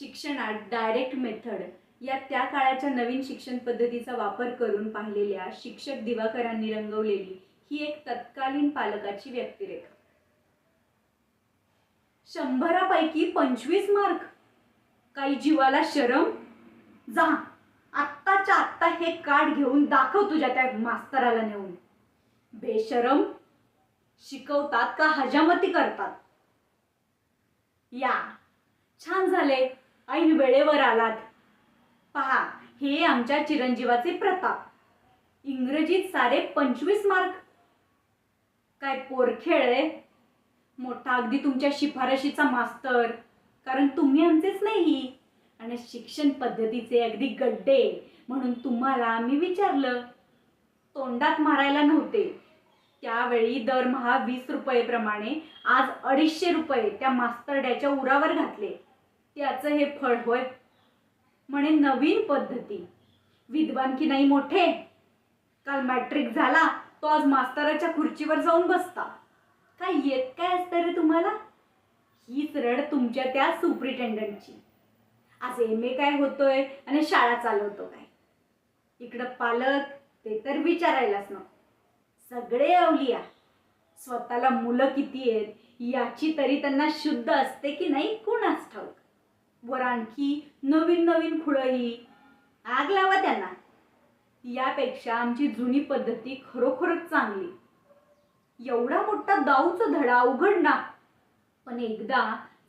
शिक्षणात direct method या त्या काळाच्या नवीन शिक्षण पद्धतीचा वापर करून पाहिलेल्या शिक्षक दिवाकरांनी रंगवलेली ही एक तत्कालीन पालकाची व्यक्तिरेखा. शंभरापैकी पंचवीस मार्क काही जीवाला शरम? जा आत्ताच्या आत्ता हे कार्ड घेऊन दाखव तुझ्या त्या मास्तराला नेऊन. बेशरम? शिकवतात का हजामती करतात? या छान झाले. ऐन वेळेवर आलात. पहा हे आमच्या चिरंजीवाचे प्रताप. इंग्रजीत सारे पंचवीस मार्क. काय पोरखेळ आहे मोठा अगदी तुमच्या शिफारशीचा मास्तर. कारण तुम्ही आमचेच नाही. आणि शिक्षण पद्धतीचे अगदी गड्डे. म्हणून तुम्हाला मी विचारलं. तोंडात मारायला नव्हते. त्यावेळी दरमहा वीस रुपयेप्रमाणे आज अडीचशे रुपये त्या मास्तरड्याच्या उरावर घातले. त्याचं हे फळ होय? म्हणे नवीन पद्धती. विद्वान की नाही मोठे? काल मॅट्रिक झाला तो आज मास्तराच्या खुर्चीवर जाऊन बसता. काय येत काय असतं रे तुम्हाला? हीच रड तुमच्या त्या सुप्रिटेंडंटची आज एम ए काय होतोय आणि शाळा चालवतो काय? इकडं पालक ते तर विचारायलाच नको. सगळे अवलिया. स्वतःला मुलं किती आहेत याची तरी त्यांना शुद्ध असते की नाही कुणाच ठाऊक? वर आणखी नवीन नवीन खुळंही. आग लावा त्यांना. यापेक्षा आमची जुनी पद्धती खरोखरच चांगली. एवढा मोठा दाऊचा धडा उघडना पण एकदा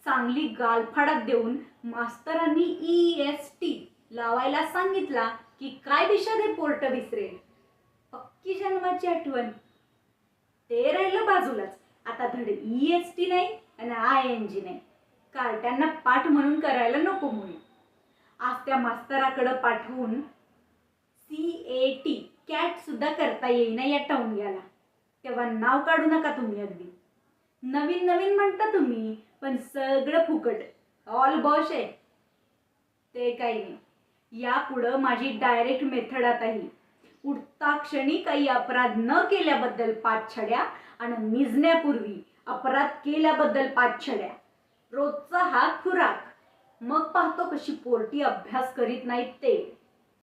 चांगली गालफाडात देऊन मास्तरांनी ई एस टी लावायला सांगितला की काय दिशा दे पोर्ट विसरेल. पक्की जन्माची आठवण. ते राहिलं बाजूलाच. आता धड ई एस टी नाही आणि आय एन जी नाही. कार्ट्यांना पाठ म्हणून करायला नको मुळे आज त्या मास्तराकडं पाठवून सी ए टी कॅट सुद्धा करता येईना या टवंग्याला तेव्हा नाव काढू नका तुम्ही अगदी. नवीन नवीन म्हणता तुम्ही पण सगळं फुकट. ऑल बॉश आहे. ते काही नाही. यापुढं माझी डायरेक्ट मेथड आता ही उठता क्षणी काही अपराध न केल्याबद्दल पाच छड्या आणि निजण्यापूर्वी अपराध केल्याबद्दल पाच छड्या रोजचा हा खुराक. मग पाहतो कशी पोरटी अभ्यास करीत नाहीत ते.